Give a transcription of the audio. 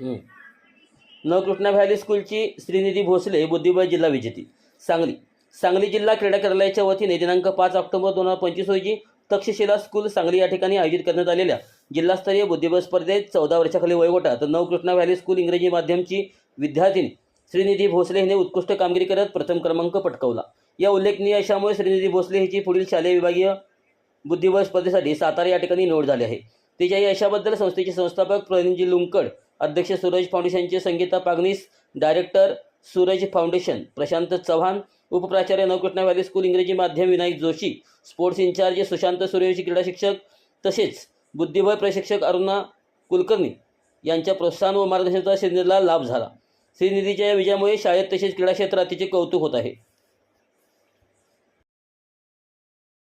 हं. नवकृष्णा व्हॅली स्कूलची श्रीनिधी भोसले बुद्धिबळ जिल्हा विजेती. सांगली. सांगली जिल्हा क्रीडा कार्यालयाच्या वतीने दिनांक पाच ऑक्टोबर दोन हजार पंचवीस रोजी तक्षशिला स्कूल सांगली या ठिकाणी आयोजित करण्यात आलेल्या जिल्हास्तरीय बुद्धिबळ स्पर्धेत चौदा वर्षाखाली वयोगटात नवकृष्णा व्हॅली स्कूल इंग्रजी माध्यमची विद्यार्थिनी श्रीनिधी भोसले हिने उत्कृष्ट कामगिरी करत प्रथम क्रमांक पटकावला. या उल्लेखनीय यशामुळे श्रीनिधी भोसले हिची पुढील शालेय विभागीय बुद्धिबळ स्पर्धेसाठी सातारा या ठिकाणी निवड झाली आहे. तिच्या या यशाबद्दल संस्थेचे संस्थापक प्रवीणजी लुंकड अध्यक्ष सूरज फाउंडेशनचे संगीता पागनीस डायरेक्टर सूरज फाउंडेशन प्रशांत चव्हाण उपप्राचार्य नवकृष्णा व्हॅली स्कूल इंग्रजी माध्यम Vinayak Joshi sports in charge Sushant Suryavanshi क्रीडा शिक्षक तसेच बुद्धिबळ प्रशिक्षक अरुणा कुलकर्णी यांच्या प्रोत्साहन व मार्गदर्शनाचा श्रीनिधीला लाभ झाला. श्रीनिधीच्या या विजयामुळे शाळेत तसेच क्रीडा क्षेत्रात तिचे कौतुक होत आहे.